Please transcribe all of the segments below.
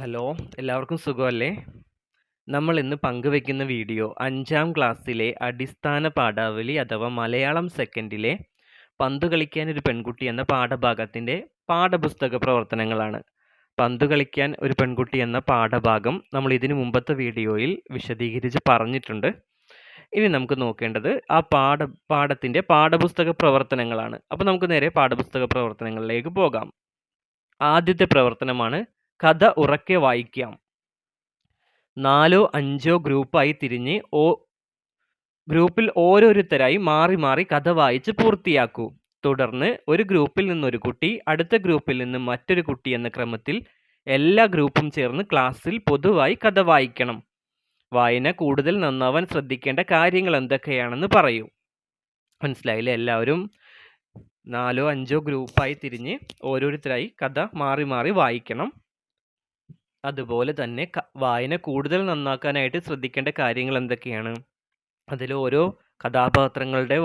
Hello എല്ലാവർക്കും സുഖമല്ലേ? നമ്മൾ ഇന്ന് പങ്കുവെക്കുന്ന വീഡിയോ അഞ്ചാം ക്ലാസ്സിലെ അടിസ്ഥാന പാഠാവലി അഥവാ മലയാളം സെക്കൻഡിലെ പന്ത് കളിക്കാൻ ഒരു പെൺകുട്ടി എന്ന പാഠഭാഗത്തിന്റെ പാഠപുസ്തക പ്രവർത്തനങ്ങളാണ്. പന്ത് കളിക്കാൻ ഒരു പെൺകുട്ടി എന്ന പാഠഭാഗം നമ്മൾ ഇതിനു മുമ്പത്തെ വീഡിയോയിൽ വിശദീകരിച്ച് പറഞ്ഞിട്ടുണ്ട്. ഇനി നമുക്ക് നോക്കേണ്ടത് ആ പാഠ പാഠത്തിന്റെ പാഠപുസ്തക പ്രവർത്തനങ്ങളാണ്. അപ്പോൾ നമുക്ക് നേരെ പാഠപുസ്തക പ്രവർത്തനങ്ങളിലേക്ക് പോകാം. ആദ്യത്തെ പ്രവർത്തനമാണ് കഥ ഉറക്കെ വായിക്കാം. നാലോ അഞ്ചോ ഗ്രൂപ്പായി തിരിഞ്ഞ് ഓ ഗ്രൂപ്പിൽ ഓരോരുത്തരായി മാറി മാറി കഥ വായിച്ച് പൂർത്തിയാക്കൂ. തുടർന്ന് ഒരു ഗ്രൂപ്പിൽ നിന്നൊരു കുട്ടി അടുത്ത ഗ്രൂപ്പിൽ നിന്ന് മറ്റൊരു കുട്ടി എന്ന ക്രമത്തിൽ എല്ലാ ഗ്രൂപ്പും ചേർന്ന് ക്ലാസ്സിൽ പൊതുവായി കഥ വായിക്കണം. വായന കൂടുതൽ നന്നാവാൻ ശ്രദ്ധിക്കേണ്ട കാര്യങ്ങൾ എന്തൊക്കെയാണെന്ന് പറയൂ. മനസ്സിലായില്ലേ എല്ലാവരും? നാലോ അഞ്ചോ ഗ്രൂപ്പായി തിരിഞ്ഞ് ഓരോരുത്തരായി കഥ മാറി മാറി വായിക്കണം. അതുപോലെ തന്നെ വായന കൂടുതൽ നന്നാക്കാനായിട്ട് ശ്രദ്ധിക്കേണ്ട കാര്യങ്ങൾ എന്തൊക്കെയാണ്? അതിൽ ഓരോ കഥാപാത്രങ്ങളുടെ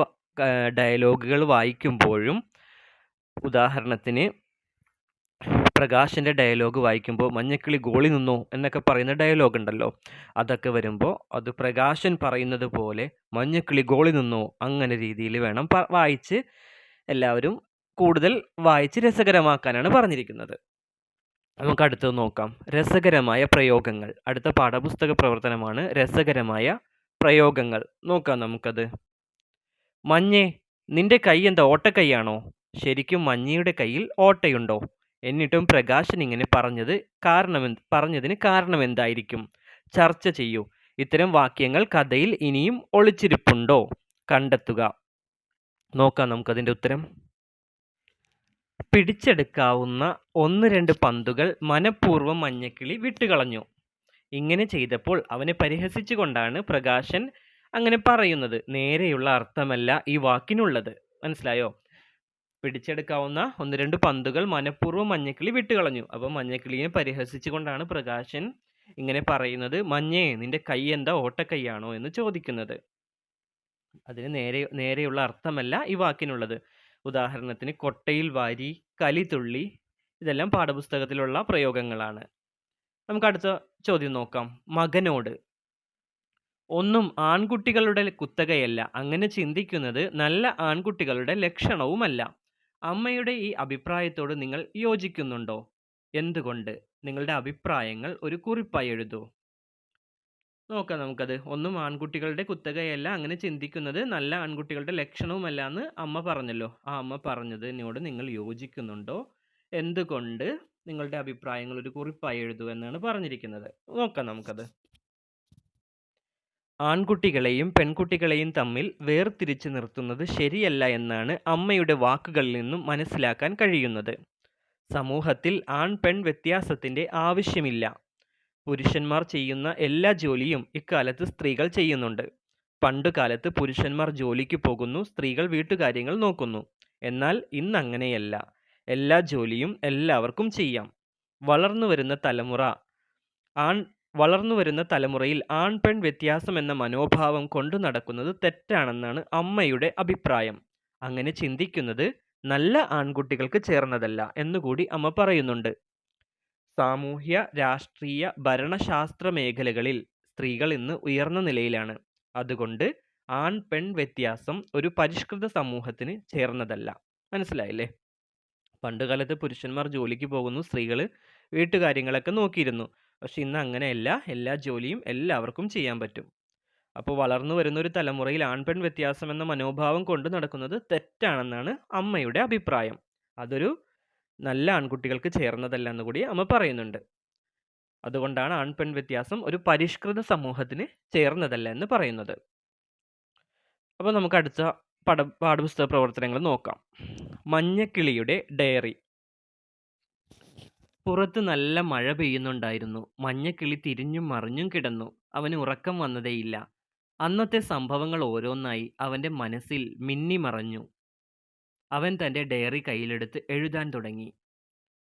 ഡയലോഗുകൾ വായിക്കുമ്പോഴും ഉദാഹരണത്തിന് പ്രകാശിന്റെ ഡയലോഗ് വായിക്കുമ്പോൾ മഞ്ഞക്കിളി ഗോളി നിന്നു എന്നൊക്കെ പറയുന്ന ഡയലോഗ് ഉണ്ടല്ലോ. അതൊക്കെ വരുമ്പോൾ അത് പ്രകാശൻ പറയുന്നത് പോലെ മഞ്ഞക്കിളി ഗോളി നിന്നു അങ്ങനെ രീതിയിൽ വേണം വായിച്ച് എല്ലാവരും കൂടുതൽ വായിച്ച് രസകരമാക്കാനാണ് പറഞ്ഞിരിക്കുന്നത്. നമുക്ക് അടുത്തത് നോക്കാം. രസകരമായ പ്രയോഗങ്ങൾ. അടുത്ത പാഠപുസ്തക പ്രവർത്തനമാണ് രസകരമായ പ്രയോഗങ്ങൾ. നോക്കാം നമുക്കത്. മഞ്ഞേ നിന്റെ കൈ എന്താ? ഓട്ടക്കൈയാണോ? ശരിക്കും മഞ്ഞയുടെ കയ്യിൽ ഓട്ടയുണ്ടോ? എന്നിട്ടും പ്രകാശൻ ഇങ്ങനെ പറഞ്ഞത് കാരണം പറഞ്ഞതിന് കാരണം എന്തായിരിക്കും ചർച്ച ചെയ്യൂ. ഇത്തരം വാക്യങ്ങൾ കഥയിൽ ഇനിയും ഒളിച്ചിരിപ്പുണ്ടോ? കണ്ടെത്തുക. നോക്കാം നമുക്കതിന്റെ ഉത്തരം. പിടിച്ചെടുക്കാവുന്ന ഒന്ന് രണ്ട് പന്തുകൾ മനഃപൂർവം മഞ്ഞക്കിളി വിട്ടുകളഞ്ഞു. ഇങ്ങനെ ചെയ്തപ്പോൾ അവനെ പരിഹസിച്ചുകൊണ്ടാണ് പ്രകാശൻ അങ്ങനെ പറയുന്നത്. നേരെയുള്ള അർത്ഥമല്ല ഈ വാക്കിനുള്ളത്. മനസ്സിലായോ? പിടിച്ചെടുക്കാവുന്ന ഒന്ന് രണ്ട് പന്തുകൾ മനഃപൂർവം മഞ്ഞക്കിളി വിട്ടുകളഞ്ഞു. അപ്പോൾ മഞ്ഞക്കിളിയെ പരിഹസിച്ചുകൊണ്ടാണ് പ്രകാശൻ ഇങ്ങനെ പറയുന്നത്. മഞ്ഞേ നിന്റെ കൈ എന്താ? ഓട്ടക്കൈയാണോ? എന്ന് ചോദിക്കുന്നത്. അതിന് നേരെ നേരെയുള്ള അർത്ഥമല്ല ഈ വാക്കിനുള്ളത്. ഉദാഹരണത്തിന് കൊട്ടയിൽ വാരി കലിതുള്ളി ഇതെല്ലാം പാഠപുസ്തകത്തിലുള്ള പ്രയോഗങ്ങളാണ്. നമുക്ക് അടുത്ത ചോദ്യം നോക്കാം. മകനോട്. ഒന്നും ആൺകുട്ടികളുടെ കുത്തകയല്ല. അങ്ങനെ ചിന്തിക്കുന്നത് നല്ല ആൺകുട്ടികളുടെ ലക്ഷണവുമല്ല. അമ്മയുടെ ഈ അഭിപ്രായത്തോട് നിങ്ങൾ യോജിക്കുന്നുണ്ടോ? എന്തുകൊണ്ട്? നിങ്ങളുടെ അഭിപ്രായങ്ങൾ ഒരു കുറിപ്പായി എഴുതൂ. നോക്കാം നമുക്കത്. ഒന്നും ആൺകുട്ടികളുടെ കുത്തകയല്ല അങ്ങനെ ചിന്തിക്കുന്നത് നല്ല ആൺകുട്ടികളുടെ ലക്ഷണവുമല്ല എന്ന് അമ്മ പറഞ്ഞല്ലോ. ആ അമ്മ പറഞ്ഞതിനോട് നിങ്ങൾ യോജിക്കുന്നുണ്ടോ? എന്തുകൊണ്ട്? നിങ്ങളുടെ അഭിപ്രായങ്ങൾ ഒരു കുറിപ്പായി എഴുതൂ എന്നാണ് പറഞ്ഞിരിക്കുന്നത്. നോക്കാം നമുക്കത്. ആൺകുട്ടികളെയും പെൺകുട്ടികളെയും തമ്മിൽ വേർതിരിച്ച് നിർത്തുന്നത് ശരിയല്ല എന്നാണ് അമ്മയുടെ വാക്കുകളിൽ നിന്നും മനസ്സിലാക്കാൻ കഴിയുന്നത്. സമൂഹത്തിൽ ആൺ പെൺ വ്യത്യാസത്തിന്റെ ആവശ്യമില്ല. പുരുഷന്മാർ ചെയ്യുന്ന എല്ലാ ജോലിയും ഇക്കാലത്ത് സ്ത്രീകൾ ചെയ്യുന്നുണ്ട്. പണ്ടുകാലത്ത് പുരുഷന്മാർ ജോലിക്ക് പോകുന്നു സ്ത്രീകൾ വീട്ടുകാര്യങ്ങൾ നോക്കുന്നു. എന്നാൽ ഇന്ന് അങ്ങനെയല്ല. എല്ലാ ജോലിയും എല്ലാവർക്കും ചെയ്യാം. വളർന്നു വരുന്ന തലമുറ ആൺ വളർന്നു വരുന്ന തലമുറയിൽ ആൺ പെൺ വ്യത്യാസം എന്ന മനോഭാവം കൊണ്ടു നടക്കുന്നത് തെറ്റാണെന്നാണ് അമ്മയുടെ അഭിപ്രായം. അങ്ങനെ ചിന്തിക്കുന്നത് നല്ല ആൺകുട്ടികൾക്ക് ചേർന്നതല്ല എന്നുകൂടി അമ്മ പറയുന്നുണ്ട്. സാമൂഹ്യ രാഷ്ട്രീയ ഭരണശാസ്ത്ര മേഖലകളിൽ സ്ത്രീകൾ ഇന്ന് ഉയർന്ന നിലയിലാണ്. അതുകൊണ്ട് ആൺ പെൺ വ്യത്യാസം ഒരു പരിഷ്കൃത സമൂഹത്തിന് ചേർന്നതല്ല. മനസ്സിലായില്ലേ? പണ്ടുകാലത്ത് പുരുഷന്മാർ ജോലിക്ക് പോകുന്നു സ്ത്രീകൾ വീട്ടുകാര്യങ്ങളൊക്കെ നോക്കിയിരുന്നു. പക്ഷെ ഇന്ന് അങ്ങനെയല്ല. എല്ലാ ജോലിയും എല്ലാവർക്കും ചെയ്യാൻ പറ്റും. അപ്പോൾ വളർന്നു വരുന്ന ഒരു തലമുറയിൽ ആൺപെൺ വ്യത്യാസം എന്ന മനോഭാവം കൊണ്ട് നടക്കുന്നത് തെറ്റാണെന്നാണ് അമ്മയുടെ അഭിപ്രായം. അതൊരു നല്ല ആൺകുട്ടികൾക്ക് ചേർന്നതല്ല എന്ന് കൂടി അമ്മ പറയുന്നുണ്ട്. അതുകൊണ്ടാണ് ആൺപെൺ വ്യത്യാസം ഒരു പരിഷ്കൃത സമൂഹത്തിന് ചേർന്നതല്ല എന്ന് പറയുന്നത്. അപ്പോൾ നമുക്ക് അടുത്ത പട പാഠപുസ്തക പ്രവർത്തനങ്ങൾ നോക്കാം. മഞ്ഞക്കിളിയുടെ ഡയറി. പുറത്ത് നല്ല മഴ പെയ്യുന്നുണ്ടായിരുന്നു. മഞ്ഞക്കിളി തിരിഞ്ഞും മറിഞ്ഞും കിടന്നു. അവന് ഉറക്കം വന്നതേയില്ല. അന്നത്തെ സംഭവങ്ങൾ ഓരോന്നായി. അവന്റെ മനസ്സിൽ മിന്നിമറഞ്ഞു അവൻ തന്റെ ഡയറി കയ്യിലെടുത്ത് എഴുതാൻ തുടങ്ങി.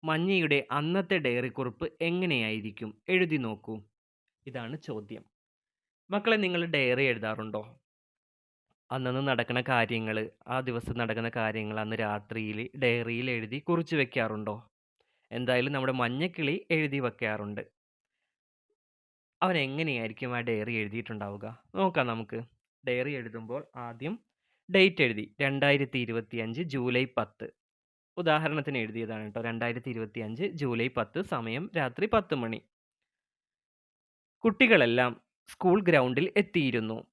മഞ്ഞയുടെ അന്നത്തെ ഡയറി കുറിപ്പ് എങ്ങനെയായിരിക്കും? എഴുതി നോക്കൂ. ഇതാണ് ചോദ്യം. മക്കളെ നിങ്ങൾ ഡയറി എഴുതാറുണ്ടോ? അന്നന്ന് നടക്കുന്ന കാര്യങ്ങൾ ആ ദിവസം നടക്കുന്ന കാര്യങ്ങൾ അന്ന് രാത്രിയിൽ ഡയറിയിൽ എഴുതി കുറിച്ച് വെക്കാറുണ്ടോ? എന്തായാലും നമ്മുടെ മഞ്ഞക്കിളി എഴുതി വെക്കാറുണ്ട്. അവൻ എങ്ങനെയായിരിക്കും ആ ഡയറി എഴുതിയിട്ടുണ്ടാവുക? നോക്കാം നമുക്ക്. ഡയറി എഴുതുമ്പോൾ ആദ്യം ഡേറ്റ് എഴുതി. രണ്ടായിരത്തി ഇരുപത്തി അഞ്ച് ജൂലൈ പത്ത്. ഉദാഹരണത്തിന് എഴുതിയതാണ് ഇരുപത്തി അഞ്ച് ജൂലൈ പത്ത് സമയം രാത്രി പത്ത് മണി. കുട്ടികളെല്ലാം സ്കൂൾ ഗ്രൗണ്ടിൽ എത്തിയിരുന്നു.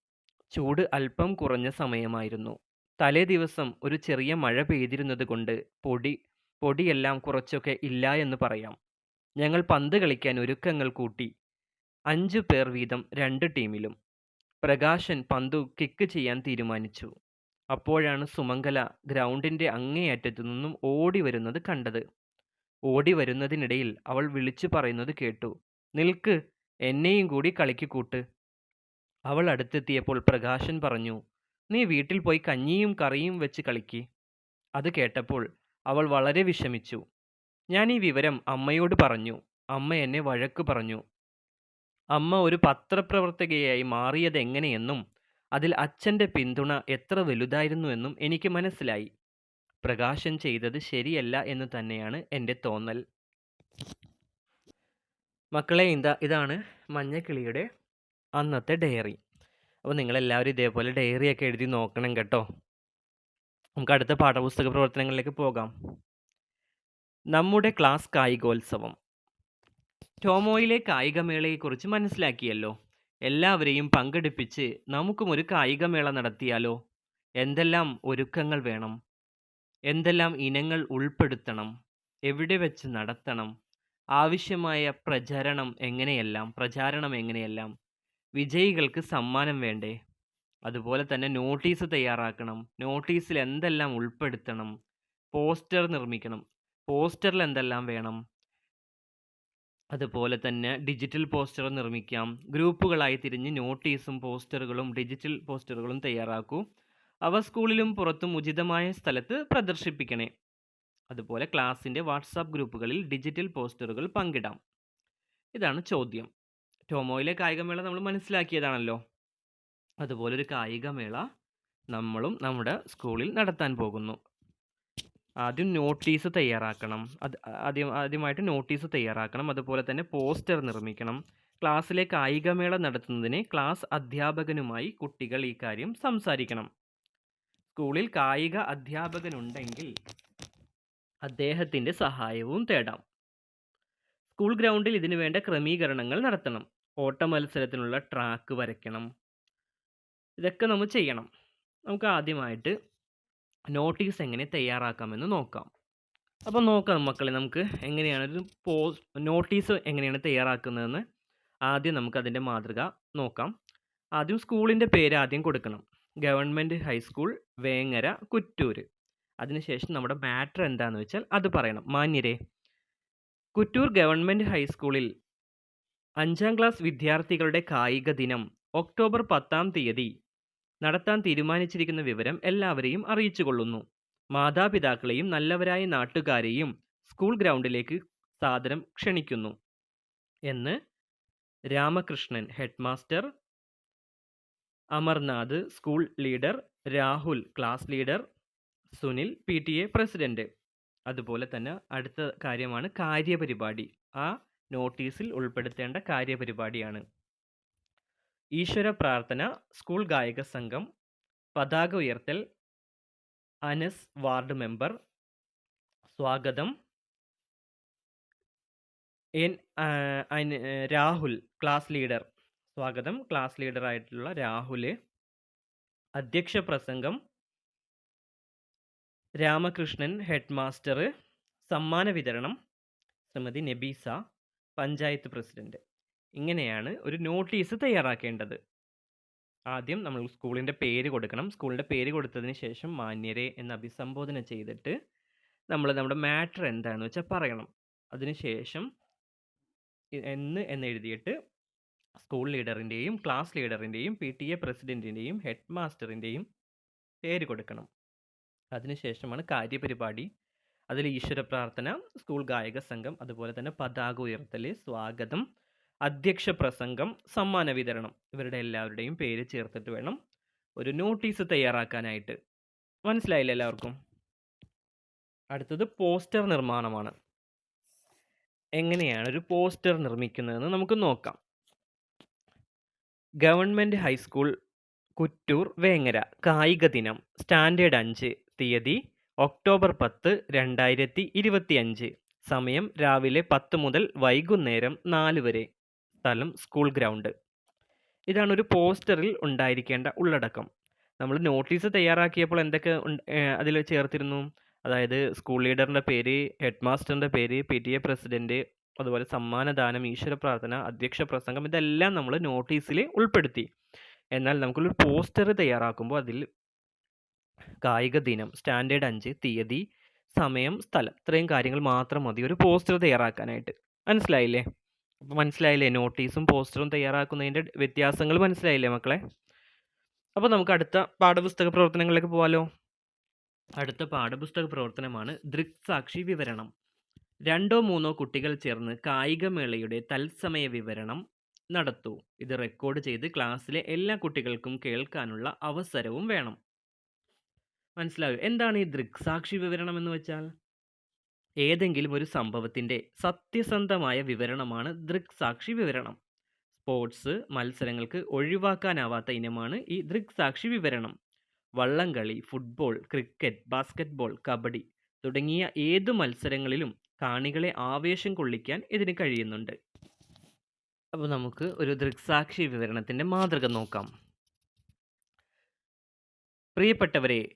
ചൂട് അല്പം കുറഞ്ഞ സമയമായിരുന്നു. തലേ ദിവസം ഒരു ചെറിയ മഴ പെയ്തിരുന്നത് കൊണ്ട് പൊടി പൊടിയെല്ലാം കുറച്ചൊക്കെ ഇല്ല എന്ന് പറയാം. ഞങ്ങൾ പന്ത് കളിക്കാൻ ഒരുക്കങ്ങൾ കൂട്ടി. അഞ്ചു പേർ വീതം രണ്ട് ടീമിലും. പ്രകാശൻ പന്തു കിക്ക് ചെയ്യാൻ തീരുമാനിച്ചു. അപ്പോഴാണ് സുമംഗല ഗ്രൗണ്ടിന്റെ അങ്ങേയറ്റത്തു നിന്നും ഓടി വരുന്നത് കണ്ടത്. ഓടി വരുന്നതിനിടയിൽ അവൾ വിളിച്ചു പറയുന്നത് കേട്ടു. നിൽക്ക് എന്നെയും കൂടി കളിക്ക് കൂട്ട്. അവൾ അടുത്തെത്തിയപ്പോൾ പ്രകാശൻ പറഞ്ഞു നീ വീട്ടിൽ പോയി കഞ്ഞിയും കറിയും വെച്ച് കളിക്ക്. അത് കേട്ടപ്പോൾ അവൾ വളരെ വിഷമിച്ചു. ഞാൻ ഈ വിവരം അമ്മയോട് പറഞ്ഞു. അമ്മ എന്നെ വഴക്ക് പറഞ്ഞു. അമ്മ ഒരു പത്രപ്രവർത്തകയായി മാറിയത് എങ്ങനെയെന്നും അതിൽ അച്ഛന്റെ പിന്തുണ എത്ര വലുതായിരുന്നുവെന്നും എനിക്ക് മനസ്സിലായി. പ്രകാശൻ ചെയ്തത് ശരിയല്ല എന്ന് തന്നെയാണ് എന്റെ തോന്നൽ. മക്കളെ ഇതാ ഇതാണ് മഞ്ഞക്കിളിയുടെ അന്നത്തെ ഡയറി. അപ്പോൾ നിങ്ങളെല്ലാവരും ഇതേപോലെ ഡയറിയൊക്കെ എഴുതി നോക്കണം കേട്ടോ. നമുക്ക് അടുത്ത പാഠപുസ്തക പ്രവർത്തനങ്ങളിലേക്ക് പോകാം. നമ്മുടെ ക്ലാസ് കായികോത്സവം. ടോമോയിലെ കായികമേളയെക്കുറിച്ച് മനസ്സിലാക്കിയല്ലോ. എല്ലാവരെയും പങ്കെടുപ്പിച്ച് നമുക്കും ഒരു കായികമേള നടത്തിയാലോ? എന്തെല്ലാം ഒരുക്കങ്ങൾ വേണം? എന്തെല്ലാം ഇനങ്ങൾ ഉൾപ്പെടുത്തണം? എവിടെ വെച്ച് നടത്തണം? ആവശ്യമായ പ്രചരണം എങ്ങനെയെല്ലാം? പ്രചാരണം എങ്ങനെയെല്ലാം? വിജയികൾക്ക് സമ്മാനം വേണ്ടേ? അതുപോലെ തന്നെ നോട്ടീസ് തയ്യാറാക്കണം. നോട്ടീസിൽ എന്തെല്ലാം ഉൾപ്പെടുത്തണം? പോസ്റ്റർ നിർമ്മിക്കണം. പോസ്റ്ററിൽ എന്തെല്ലാം വേണം? അതുപോലെ തന്നെ ഡിജിറ്റൽ പോസ്റ്റർ നിർമ്മിക്കാം. ഗ്രൂപ്പുകളായി തിരിഞ്ഞ് നോട്ടീസും പോസ്റ്ററുകളും ഡിജിറ്റൽ പോസ്റ്ററുകളും തയ്യാറാക്കൂ. അവ സ്കൂളിലും പുറത്തും ഉചിതമായ സ്ഥലത്ത് പ്രദർശിപ്പിക്കണേ. അതുപോലെ ക്ലാസ്സിന്റെ വാട്സാപ്പ് ഗ്രൂപ്പുകളിൽ ഡിജിറ്റൽ പോസ്റ്ററുകൾ പങ്കിടാം. ഇതാണ് ചോദ്യം. ടോമോയിലെ കായികമേള നമ്മൾ മനസ്സിലാക്കിയതാണല്ലോ. അതുപോലെ ഒരു കായികമേള നമ്മളും നമ്മുടെ സ്കൂളിൽ നടത്താൻ പോകുന്നു. ആദ്യം നോട്ടീസ് തയ്യാറാക്കണം. അത് ആദ്യം ആദ്യമായിട്ട് നോട്ടീസ് തയ്യാറാക്കണം. അതുപോലെ തന്നെ പോസ്റ്റർ നിർമ്മിക്കണം. ക്ലാസ്സിലെ കായികമേള നടത്തുന്നതിന് ക്ലാസ് അധ്യാപകനുമായി കുട്ടികൾ ഈ കാര്യം സംസാരിക്കണം. സ്കൂളിൽ കായിക അധ്യാപകനുണ്ടെങ്കിൽ അദ്ദേഹത്തിന്റെ സഹായവും തേടാം. സ്കൂൾ ഗ്രൗണ്ടിൽ ഇതിനു വേണ്ട ക്രമീകരണങ്ങൾ നടത്തണം. ഓട്ട മത്സരത്തിനുള്ള ട്രാക്ക് വരയ്ക്കണം. ഇതൊക്കെ നമ്മൾ ചെയ്യണം. നമുക്ക് ആദ്യമായിട്ട് നോട്ടീസ് എങ്ങനെ തയ്യാറാക്കാമെന്ന് നോക്കാം. അപ്പോൾ നോക്കാം മക്കളെ നമുക്ക് എങ്ങനെയാണ് ഒരു പോ നോട്ടീസ് എങ്ങനെയാണ് തയ്യാറാക്കുന്നതെന്ന് ആദ്യം നമുക്ക് അതിന്റെ മാതൃക നോക്കാം. ആദ്യം സ്കൂളിന്റെ പേര് ആദ്യം കൊടുക്കണം. Government high school Vengara Kuttoor. അതിനുശേഷം നമ്മുടെ മാറ്റർ എന്താണെന്ന് വെച്ചാൽ അത് പറയണം. മാന്യരെ. കുറ്റൂർ ഗവൺമെന്റ് ഹൈസ്കൂളിൽ അഞ്ചാം ക്ലാസ് വിദ്യാർത്ഥികളുടെ കായിക ദിനം ഒക്ടോബർ പത്താം തീയതി നടത്താൻ തീരുമാനിച്ചിരിക്കുന്ന വിവരം എല്ലാവരെയും അറിയിച്ചു കൊള്ളുന്നു മാതാപിതാക്കളെയും നല്ലവരായ നാട്ടുകാരെയും സ്കൂൾ ഗ്രൗണ്ടിലേക്ക് സാദരം ക്ഷണിക്കുന്നു. എന്ന് Ramakrishnan headmaster Amarnath school leader Rahul class leader Sunil P T A president. അതുപോലെ തന്നെ അടുത്ത കാര്യമാണ് കാര്യപരിപാടി. ആ നോട്ടീസിൽ ഉൾപ്പെടുത്തേണ്ട കാര്യപരിപാടിയാണ്. ഈശ്വര പ്രാർത്ഥന സ്കൂൾ ഗായക സംഘം പതാക ഉയർത്തൽ അനസ് വാർഡ് മെമ്പർ സ്വാഗതം. N Rahul class leader. സ്വാഗതം. ക്ലാസ് ലീഡർ ആയിട്ടുള്ള രാഹുൽ അധ്യക്ഷ പ്രസംഗം. രാമകൃഷ്ണൻ ഹെഡ് മാസ്റ്റർ സമ്മാന വിതരണം. ശ്രീമതി നബീസ പഞ്ചായത്ത് പ്രസിഡന്റ്. ഇങ്ങനെയാണ് ഒരു നോട്ടീസ് തയ്യാറാക്കേണ്ടത്. ആദ്യം നമ്മൾ സ്കൂളിന്റെ പേര് കൊടുക്കണം. സ്കൂളിന്റെ പേര് കൊടുത്തതിന് ശേഷം മാന്യരെ എന്ന് അഭിസംബോധന ചെയ്തിട്ട് നമ്മൾ നമ്മുടെ മാറ്റർ എന്താണെന്ന് വെച്ചാൽ പറയണം. അതിനുശേഷം എന്ന് എന്ന് എഴുതിയിട്ട് സ്കൂൾ ലീഡറിന്റെയും ക്ലാസ് ലീഡറിന്റെയും പി ടി എ പ്രസിഡന്റിന്റെയും ഹെഡ് മാസ്റ്ററിന്റെയും പേര് കൊടുക്കണം. അതിനുശേഷമാണ് കാര്യപരിപാടി. അതിൽ ഈശ്വര പ്രാർത്ഥന സ്കൂൾ ഗായക സംഘം അതുപോലെ തന്നെ പതാക ഉയർത്തൽ സ്വാഗതം അധ്യക്ഷ പ്രസംഗം സമ്മാന വിതരണം ഇവരുടെ എല്ലാവരുടെയും പേര് ചേർത്തിട്ട് വേണം ഒരു നോട്ടീസ് തയ്യാറാക്കാനായിട്ട്. മനസ്സിലായില്ല എല്ലാവർക്കും? അടുത്തത് പോസ്റ്റർ നിർമ്മാണമാണ്. എങ്ങനെയാണ് ഒരു പോസ്റ്റർ നിർമ്മിക്കുന്നതെന്ന് നമുക്ക് നോക്കാം. ഗവൺമെന്റ് ഹൈസ്കൂൾ കുറ്റൂർ വേങ്ങര കായിക ദിനം സ്റ്റാൻഡേർഡ് അഞ്ച് തീയതി ഒക്ടോബർ പത്ത് രണ്ടായിരത്തി ഇരുപത്തിയഞ്ച്. സമയം രാവിലെ പത്ത് മുതൽ വൈകുന്നേരം നാല് വരെ. സ്ഥലം സ്കൂൾ ഗ്രൗണ്ട്. ഇതാണ് ഒരു പോസ്റ്ററിൽ ഉണ്ടായിരിക്കേണ്ട ഉള്ളടക്കം. നമ്മൾ നോട്ടീസ് തയ്യാറാക്കിയപ്പോൾ എന്തൊക്കെ അതിൽ ചേർത്തിരുന്നു? അതായത് സ്കൂൾ ലീഡറിന്റെ പേര് ഹെഡ് മാസ്റ്ററിന്റെ പേര് പി ടി എ പ്രസിഡന്റ് അതുപോലെ സമ്മാനദാനം ഈശ്വര പ്രാർത്ഥന അധ്യക്ഷ പ്രസംഗം ഇതെല്ലാം നമ്മൾ നോട്ടീസിൽ ഉൾപ്പെടുത്തി. എന്നാൽ നമുക്കൊരു പോസ്റ്റർ തയ്യാറാക്കുമ്പോൾ അതിൽ കായിക ദിനം സ്റ്റാൻഡേർഡ് അഞ്ച് തീയതി സമയം സ്ഥലം ഇത്രയും കാര്യങ്ങൾ മാത്രം മതി ഒരു പോസ്റ്റർ തയ്യാറാക്കാനായിട്ട്. മനസ്സിലായില്ലേ? മനസ്സിലായില്ലേ? നോട്ടീസും പോസ്റ്ററും തയ്യാറാക്കുന്നതിന്റെ വ്യത്യാസങ്ങൾ മനസ്സിലായില്ലേ മക്കളെ? അപ്പോൾ നമുക്ക് അടുത്ത പാഠപുസ്തക പ്രവർത്തനങ്ങളിലേക്ക് പോകാലോ അടുത്ത പാഠപുസ്തക പ്രവർത്തനമാണ് ദൃക്സാക്ഷി വിവരണം. രണ്ടോ മൂന്നോ കുട്ടികൾ ചേർന്ന് കായികമേളയുടെ തത്സമയ വിവരണം നടത്തൂ. ഇത് റെക്കോർഡ് ചെയ്ത് ക്ലാസ്സിലെ എല്ലാ കുട്ടികൾക്കും കേൾക്കാനുള്ള അവസരവും വേണം. മനസ്സിലായോ? എന്താണ് ഈ ദൃക്സാക്ഷി വിവരണം എന്ന് വെച്ചാൽ? ഏതെങ്കിലും ഒരു സംഭവത്തിന്റെ സത്യസന്ധമായ വിവരണമാണ് ദൃക്സാക്ഷി വിവരണം. സ്പോർട്സ് മത്സരങ്ങൾക്ക് ഒഴിവാക്കാനാവാത്ത ഇനമാണ് ഈ ദൃക്സാക്ഷി വിവരണം. വള്ളംകളി ഫുട്ബോൾ ക്രിക്കറ്റ് ബാസ്ക്കറ്റ്ബോൾ കബഡി തുടങ്ങിയ ഏതു മത്സരങ്ങളിലും കാണികളെ ആവേശം കൊള്ളിക്കാൻ ഇതിന് കഴിയുന്നുണ്ട്. അപ്പോൾ നമുക്ക് ഒരു ദൃക്സാക്ഷി വിവരണത്തിന്റെ മാതൃക നോക്കാം. പ്രിയപ്പെട്ടവരെ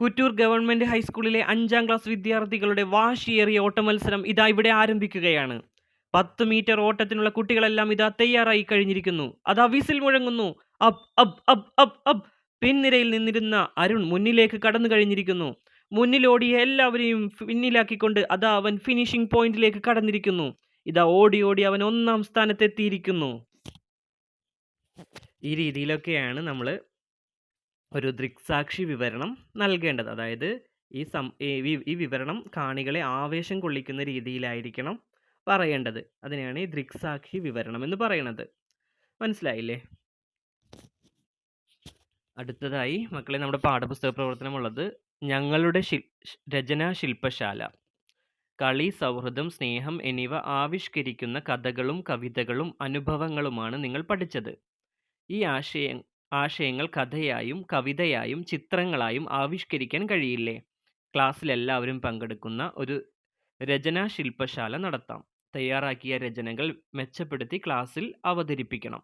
കുറ്റൂർ ഗവൺമെന്റ് ഹൈസ്കൂളിലെ അഞ്ചാം ക്ലാസ് വിദ്യാർത്ഥികളുടെ വാശിയേറിയ ഓട്ടമത്സരം ഇതാ ഇവിടെ ആരംഭിക്കുകയാണ്. പത്ത് മീറ്റർ ഓട്ടത്തിനുള്ള കുട്ടികളെല്ലാം ഇതാ തയ്യാറായി കഴിഞ്ഞിരിക്കുന്നു. അതാ whistle മുഴങ്ങുന്നു. Up up up up up. പിൻനിരയിൽ നിന്നിരുന്ന അരുൺ മുന്നിലേക്ക് കടന്നു കഴിഞ്ഞിരിക്കുന്നു. മുന്നിലോടിയ എല്ലാവരെയും പിന്നിലാക്കിക്കൊണ്ട് അതാ അവൻ ഫിനിഷിംഗ് പോയിന്റിലേക്ക് കടന്നിരിക്കുന്നു. ഇതാ ഓടി ഓടി അവൻ ഒന്നാം സ്ഥാനത്തെത്തിയിരിക്കുന്നു. ഈ രീതിയിലൊക്കെയാണ് നമ്മൾ ഒരു ദൃക്സാക്ഷി വിവരണം നൽകേണ്ടത്. അതായത് ഈ സം ഈ വിവരണം കാണികളെ ആവേശം കൊള്ളിക്കുന്ന രീതിയിലായിരിക്കണം പറയേണ്ടത്. അതിനെയാണ് ഈ ദൃക്സാക്ഷി വിവരണം എന്ന് പറയുന്നത് മനസ്സിലായില്ലേ? അടുത്തതായി മക്കളെ നമ്മുടെ പാഠപുസ്തക പ്രവർത്തനമുള്ളത് ഞങ്ങളുടെ ശിൽ രചനാ ശില്പശാല. കളി സൗഹൃദം സ്നേഹം എന്നിവ ആവിഷ്കരിക്കുന്ന കഥകളും കവിതകളും അനുഭവങ്ങളുമാണ് നിങ്ങൾ പഠിച്ചത്. ഈ ആശയ ആശയങ്ങൾ കഥയായും കവിതയായും ചിത്രങ്ങളായും ആവിഷ്കരിക്കാൻ കഴിയില്ലേ? ക്ലാസ്സിൽ എല്ലാവരും പങ്കെടുക്കുന്ന ഒരു രചനാശില്പശാല നടത്താം. തയ്യാറാക്കിയ രചനകൾ മെച്ചപ്പെടുത്തി ക്ലാസ്സിൽ അവതരിപ്പിക്കണം.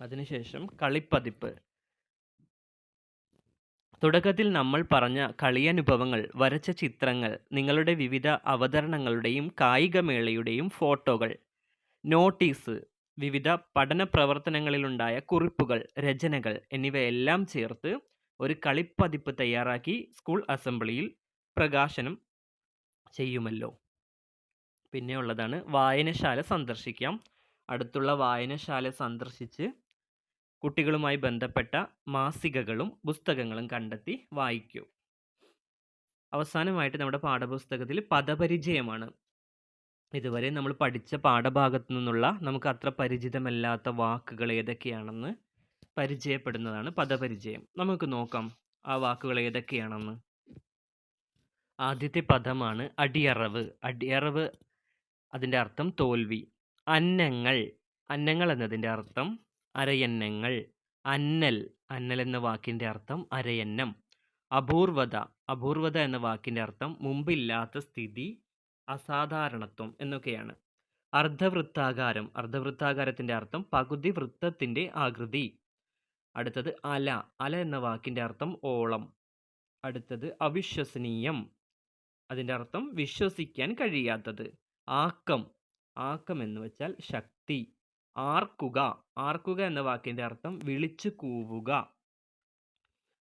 അതിനുശേഷം കളിപ്പതിപ്പ്. തുടക്കത്തിൽ നമ്മൾ പറഞ്ഞ കളിയനുഭവങ്ങൾ വരച്ച ചിത്രങ്ങൾ നിങ്ങളുടെ വിവിധ അവതരണങ്ങളുടെയും കായികമേളയുടെയും ഫോട്ടോകൾ നോട്ടീസ് വിവിധ പഠന പ്രവർത്തനങ്ങളിലുണ്ടായ കുറിപ്പുകൾ രചനകൾ എന്നിവയെല്ലാം ചേർത്ത് ഒരു കളിപ്പതിപ്പ് തയ്യാറാക്കി സ്കൂൾ അസംബ്ലിയിൽ പ്രകാശനം ചെയ്യുമല്ലോ. പിന്നെയുള്ളതാണ് വായനശാല സന്ദർശിക്കാം. അടുത്തുള്ള വായനശാല സന്ദർശിച്ച് കുട്ടികളുമായി ബന്ധപ്പെട്ട മാസികകളും പുസ്തകങ്ങളും കണ്ടെത്തി വായിക്കൂ. അവസാനമായിട്ട് നമ്മുടെ പാഠപുസ്തകത്തിൽ പദപരിചയമാണ്. ഇതുവരെ നമ്മൾ പഠിച്ച പാഠഭാഗത്തു നിന്നുള്ള നമുക്ക് അത്ര പരിചിതമല്ലാത്ത വാക്കുകൾ ഏതൊക്കെയാണെന്ന് പരിചയപ്പെടുന്നതാണ് പദപരിചയം. നമുക്ക് നോക്കാം. ആ വാക്കുകൾ ഏതൊക്കെയാണെന്ന്. ആദ്യത്തെ പദമാണ് അടിയറവ്. അടിയറവ് അതിന്റെ അർത്ഥം തോൽവി. അന്നങ്ങൾ. അന്നങ്ങൾ എന്നതിന്റെ അർത്ഥം അരയന്നങ്ങൾ. അന്നൽ. അന്നൽ എന്ന വാക്കിന്റെ അർത്ഥം അരയന്നം. അപൂർവത. അപൂർവത എന്ന വാക്കിന്റെ അർത്ഥം മുമ്പില്ലാത്ത സ്ഥിതി അസാധാരണത്വം എന്നൊക്കെയാണ്. അർദ്ധവൃത്താകാരം അർദ്ധവൃത്താകാരത്തിന്റെ അർത്ഥം പകുതി വൃത്തത്തിന്റെ ആകൃതി. അടുത്തത് അല അല എന്ന വാക്കിന്റെ അർത്ഥം ഓളം. അടുത്തത് അവിശ്വസനീയം അതിന്റെ അർത്ഥം വിശ്വസിക്കാൻ കഴിയാത്തത്. ആക്കം ആക്കം എന്ന് വെച്ചാൽ ശക്തി. ആർക്കുക ആർക്കുക എന്ന വാക്കിന്റെ അർത്ഥം വിളിച്ചു കൂവുക.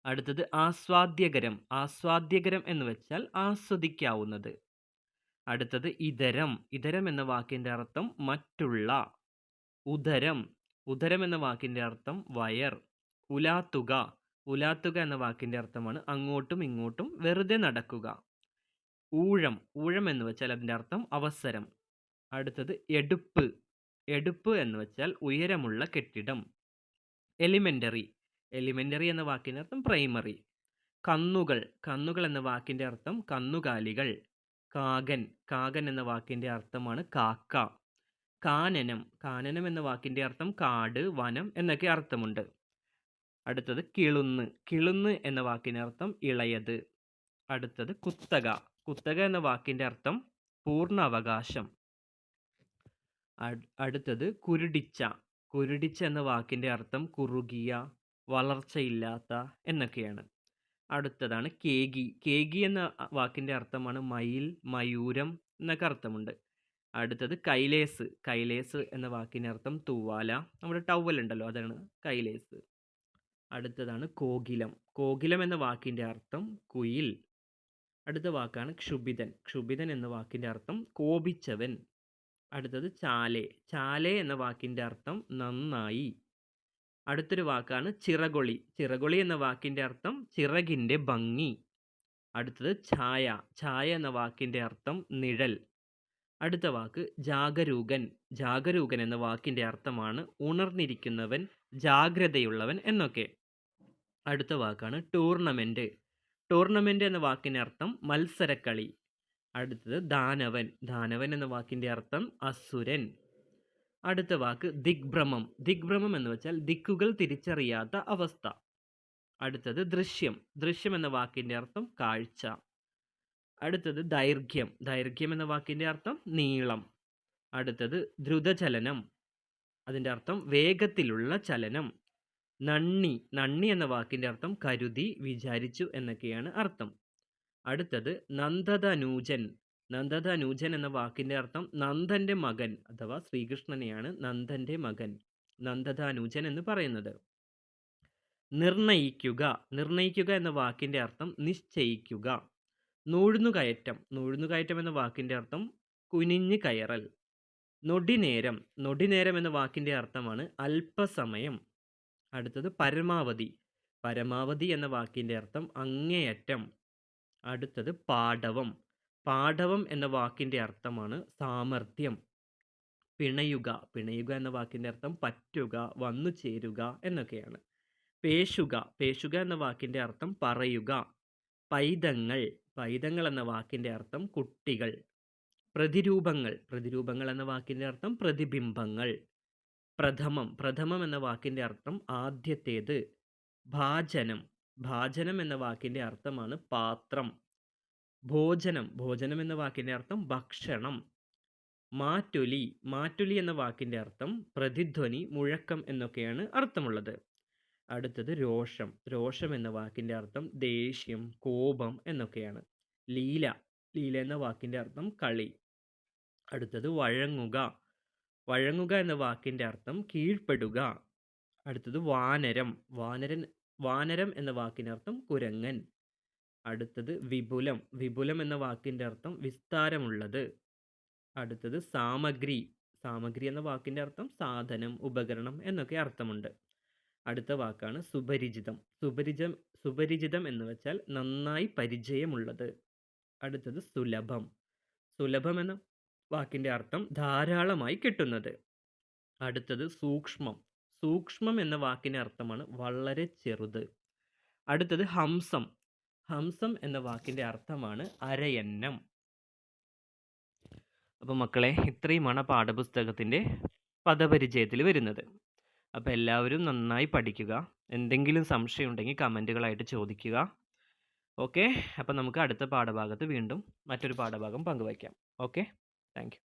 അടുത്തത് ആസ്വാദ്യകരം ആസ്വാദ്യകരം എന്ന് വെച്ചാൽ ആസ്വദിക്കാവുന്നത്. അടുത്തത് ഇതരം. ഇതരം എന്ന വാക്കിന്റെ അർത്ഥം മറ്റുള്ള. ഉദരം. ഉദരം എന്ന വാക്കിന്റെ അർത്ഥം വയർ. ഉലാത്തുക. ഉലാത്തുക എന്ന വാക്കിന്റെ അർത്ഥമാണ് അങ്ങോട്ടും ഇങ്ങോട്ടും വെറുതെ നടക്കുക. ഊഴം. ഊഴം എന്ന് വെച്ചാൽ അതിന്റെ അർത്ഥം അവസരം. അടുത്തത് എടുപ്പ്. എടുപ്പ് എന്ന് വെച്ചാൽ ഉയരമുള്ള കെട്ടിടം. എലിമെന്ററി. എലിമെന്ററി എന്ന വാക്കിന്റെ അർത്ഥം പ്രൈമറി. കന്നുകൾ. കന്നുകൾ എന്ന വാക്കിന്റെ അർത്ഥം കന്നുകാലികൾ. കാകൻ കാകൻ എന്ന വാക്കിന്റെ അർത്ഥമാണ് കാക്ക. കാനനം കാനനം എന്ന വാക്കിന്റെ അർത്ഥം കാട് വനം എന്നൊക്കെ അർത്ഥമുണ്ട്. അടുത്തത് കിളുന്ന് കിളുന്ന് എന്ന വാക്കിന്റെ അർത്ഥം ഇളയത്. അടുത്തത് കുത്തക കുത്തക എന്ന വാക്കിന്റെ അർത്ഥം പൂർണ അവകാശം അടുത്തത് കുരുടിച്ച കുരുടിച്ച എന്ന വാക്കിന്റെ അർത്ഥം കുറുകിയ വളർച്ചയില്ലാത്ത എന്നൊക്കെയാണ്. അടുത്തതാണ് കേഗി. കേഗി എന്ന വാക്കിന്റെ അർത്ഥമാണ് മയിൽ മയൂരം എന്നൊക്കെ അർത്ഥമുണ്ട്. അടുത്തത് കൈലേസ്. കൈലേസ് എന്ന വാക്കിന്റെ അർത്ഥം തൂവാല. നമ്മുടെ ടവൽ ഉണ്ടല്ലോ അതാണ് കൈലേസ്. അടുത്തതാണ് കോകിലം. കോകിലം എന്ന വാക്കിന്റെ അർത്ഥം കുയിൽ. അടുത്ത വാക്കാണ് ക്ഷുഭിതൻ. ക്ഷുഭിതൻ എന്ന വാക്കിന്റെ അർത്ഥം കോപിച്ചവൻ. അടുത്തത് ചാലെ. ചാലെ എന്ന വാക്കിന്റെ അർത്ഥം നന്നായി. അടുത്തൊരു വാക്കാണ് ചിറകൊളി. ചിറകൊളി എന്ന വാക്കിന്റെ അർത്ഥം ചിറകിന്റെ ഭംഗി. അടുത്തത് ഛായ. ഛായ എന്ന വാക്കിന്റെ അർത്ഥം നിഴൽ. അടുത്ത വാക്ക് ജാഗരൂകൻ. ജാഗരൂകൻ എന്ന വാക്കിന്റെ അർത്ഥമാണ് ഉണർന്നിരിക്കുന്നവൻ ജാഗ്രതയുള്ളവൻ എന്നൊക്കെ. അടുത്ത വാക്കാണ് ടൂർണമെന്റ് ടൂർണമെന്റ് എന്ന വാക്കിന്റെ അർത്ഥം മത്സരക്കളി. അടുത്തത് ദാനവൻ. ദാനവൻ എന്ന വാക്കിന്റെ അർത്ഥം അസുരൻ. അടുത്ത വാക്ക് ദിഗ്ഭ്രമം. ദിഗ്ഭ്രമം എന്ന് വെച്ചാൽ ദിക്കുകൾ തിരിച്ചറിയാത്ത അവസ്ഥ. അടുത്തത് ദൃശ്യം. ദൃശ്യം എന്ന വാക്കിന്റെ അർത്ഥം കാഴ്ച. അടുത്തത് ദൈർഘ്യം. ദൈർഘ്യം എന്ന വാക്കിന്റെ അർത്ഥം നീളം. അടുത്തത് ദ്രുതചലനം. അതിന്റെ അർത്ഥം വേഗത്തിലുള്ള ചലനം. നണ്ണി നണ്ണി എന്ന വാക്കിന്റെ അർത്ഥം കരുതി വിചാരിച്ചു എന്നൊക്കെയാണ് അർത്ഥം. അടുത്തത് നന്ദതനൂജൻ. നന്ദതനൂജൻ എന്ന വാക്കിന്റെ അർത്ഥം നന്ദന്റെ മകൻ അഥവാ ശ്രീകൃഷ്ണനെയാണ് നന്ദന്റെ മകൻ. നന്ദതാനൂജൻ എന്ന് പറയുന്നത്. നിർണയിക്കുക. നിർണയിക്കുക എന്ന വാക്കിന്റെ അർത്ഥം നിശ്ചയിക്കുക. നൂഴുന്നുകയറ്റം. നൂഴുന്നുകയറ്റം എന്ന വാക്കിന്റെ അർത്ഥം കുനിഞ്ഞു കയറൽ. നൊടിനേരം. നൊടിനേരം എന്ന വാക്കിന്റെ അർത്ഥമാണ് അല്പസമയം. അടുത്തത് പരമാവധി. പരമാവധി എന്ന വാക്കിന്റെ അർത്ഥം അങ്ങേയറ്റം. അടുത്തത് പാടവം. പാടവം എന്ന വാക്കിന്റെ അർത്ഥമാണ് സാമർഥ്യം. പിണയുക. പിണയുക എന്ന വാക്കിന്റെ അർത്ഥം പറ്റുക വന്നു ചേരുക എന്നൊക്കെയാണ്. പേശുക. പേശുക എന്ന വാക്കിന്റെ അർത്ഥം പറയുക. പൈതങ്ങൾ. പൈതങ്ങൾ എന്ന വാക്കിന്റെ അർത്ഥം കുട്ടികൾ. പ്രതിരൂപങ്ങൾ. പ്രതിരൂപങ്ങൾ എന്ന വാക്കിന്റെ അർത്ഥം പ്രതിബിംബങ്ങൾ. പ്രഥമം. പ്രഥമം എന്ന വാക്കിന്റെ അർത്ഥം ആദ്യത്തേത്. ഭാജനം. ഭാജനം എന്ന വാക്കിന്റെ അർത്ഥമാണ് പാത്രം. ഭോജനം ഭോജനം എന്ന വാക്കിന്റെ അർത്ഥം ഭക്ഷണം. മാറ്റൊലി മാറ്റൊലി എന്ന വാക്കിന്റെ അർത്ഥം പ്രതിധ്വനി മുഴക്കം എന്നൊക്കെയാണ് അർത്ഥമുള്ളത്. അടുത്തത് രോഷം രോഷം എന്ന വാക്കിന്റെ അർത്ഥം ദേഷ്യം കോപം എന്നൊക്കെയാണ്. ലീല ലീല എന്ന വാക്കിന്റെ അർത്ഥം കളി. അടുത്തത് വഴങ്ങുക വഴങ്ങുക എന്ന വാക്കിന്റെ അർത്ഥം കീഴ്പ്പെടുക. അടുത്തത് വാനരം വാനരൻ വാനരം എന്ന വാക്കിനർത്ഥം കുരങ്ങൻ. അടുത്തത് വിപുലം. വിപുലം എന്ന വാക്കിന്റെ അർത്ഥം വിസ്താരമുള്ളത്. അടുത്തത് സാമഗ്രി. സാമഗ്രി എന്ന വാക്കിന്റെ അർത്ഥം സാധനം ഉപകരണം എന്നൊക്കെ അർത്ഥമുണ്ട്. അടുത്ത വാക്കാണ് സുപരിചിതം. സുപരിചം സുപരിചിതം എന്ന് വെച്ചാൽ നന്നായി പരിചയമുള്ളത്. അടുത്തത് സുലഭം. സുലഭം എന്ന വാക്കിന്റെ അർത്ഥം ധാരാളമായി കിട്ടുന്നത്. അടുത്തത് സൂക്ഷ്മം. സൂക്ഷ്മം എന്ന വാക്കിന്റെ അർത്ഥമാണ് വളരെ ചെറുത്. അടുത്തത് ഹംസം. ഹംസം എന്ന വാക്കിന്റെ അർത്ഥമാണ് അരയന്നം അപ്പോൾ മക്കളെ ഇത്രയുമാണ് പാഠപുസ്തകത്തിന്റെ പദപരിചയത്തിൽ വരുന്നത്. അപ്പോൾ എല്ലാവരും നന്നായി പഠിക്കുക. എന്തെങ്കിലും സംശയം ഉണ്ടെങ്കിൽ കമന്റുകളായിട്ട് ചോദിക്കുക. ഓക്കെ? അപ്പോൾ നമുക്ക് അടുത്ത പാഠഭാഗത്ത് വീണ്ടും മറ്റൊരു പാഠഭാഗം പങ്കുവയ്ക്കാം. ഓക്കെ? താങ്ക്